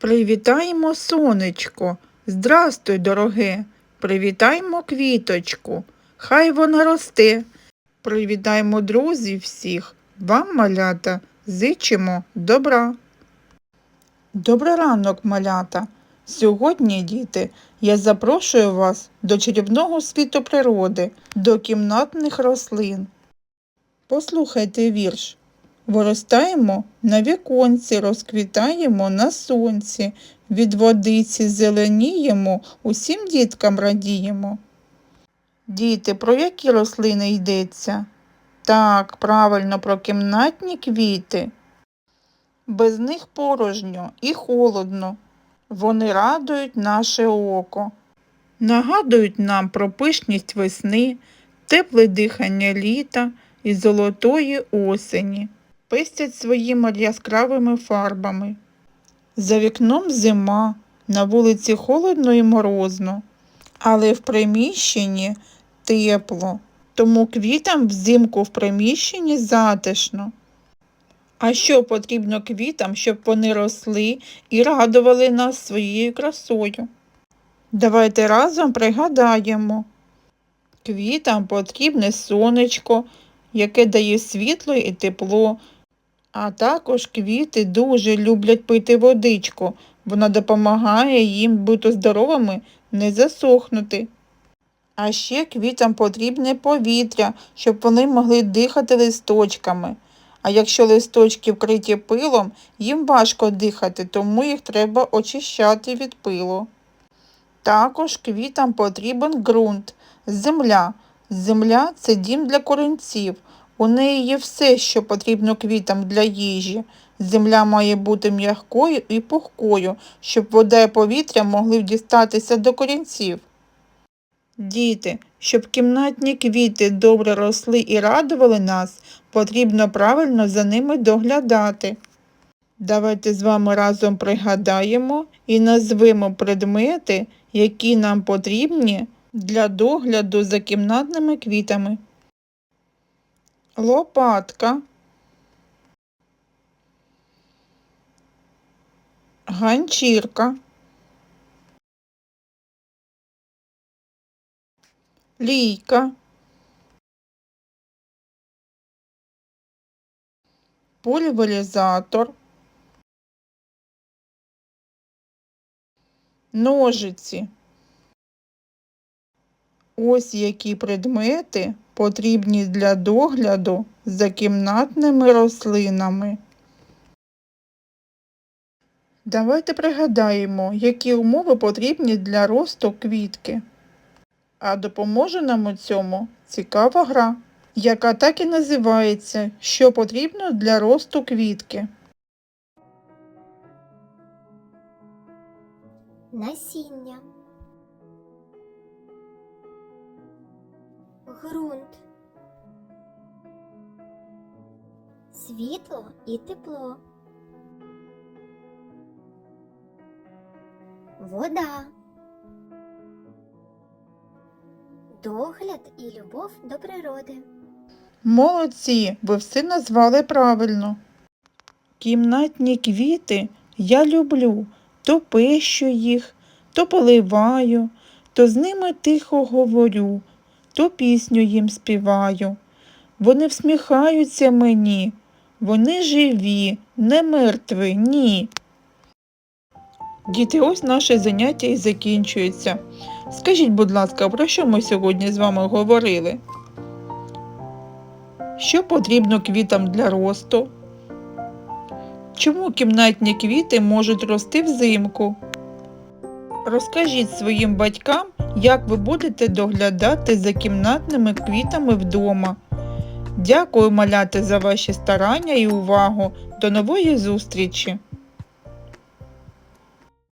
Привітаємо сонечко, здрастуй, дороге, привітаємо квіточку, хай вона росте. Привітаємо друзів всіх, вам, малята, зичимо добра. Добрий ранок, малята. Сьогодні, діти, я запрошую вас до чарівного світу природи, до кімнатних рослин. Послухайте вірш. Виростаємо на віконці, розквітаємо на сонці, від водиці зеленіємо, усім діткам радіємо. Діти, про які рослини йдеться? Так, правильно, про кімнатні квіти. Без них порожньо і холодно. Вони радують наше око. Нагадують нам про пишність весни, тепле дихання літа і золотої осені. Пестять своїми яскравими фарбами. За вікном зима, на вулиці холодно і морозно, але в приміщенні тепло, тому квітам взимку в приміщенні затишно. А що потрібно квітам, щоб вони росли і радували нас своєю красою? Давайте разом пригадаємо. Квітам потрібне сонечко, яке дає світло і тепло. А також квіти дуже люблять пити водичку. Вона допомагає їм бути здоровими, не засохнути. А ще квітам потрібне повітря, щоб вони могли дихати листочками. А якщо листочки вкриті пилом, їм важко дихати, тому їх треба очищати від пилу. Також квітам потрібен ґрунт, земля. Земля це дім для корінців. У неї є все, що потрібно квітам для їжі. Земля має бути м'якою і пухкою, щоб вода і повітря могли дістатися до корінців. Діти, щоб кімнатні квіти добре росли і радували нас, потрібно правильно за ними доглядати. Давайте з вами разом пригадаємо і назвемо предмети, які нам потрібні для догляду за кімнатними квітами. Лопатка, ганчірка, лійка, пульверизатор, ножиці. Ось які предмети потрібні для догляду за кімнатними рослинами. Давайте пригадаємо, які умови потрібні для росту квітки. А допоможе нам у цьому цікава гра, яка так і називається Що потрібно для росту квітки. Насіння. Грунт. Світло і тепло. Вода. Догляд і любов до природи. Молодці, ви все назвали правильно. Кімнатні квіти я люблю, то пещу їх, то поливаю, то з ними тихо говорю, то пісню їм співаю. Вони всміхаються мені, вони живі, не мертві, ні. Діти, ось наше заняття і закінчується. Скажіть, будь ласка, про що ми сьогодні з вами говорили? Що потрібно квітам для росту? Чому кімнатні квіти можуть рости взимку? Розкажіть своїм батькам, як ви будете доглядати за кімнатними квітами вдома. Дякую, маляти, за ваші старання і увагу. До нової зустрічі!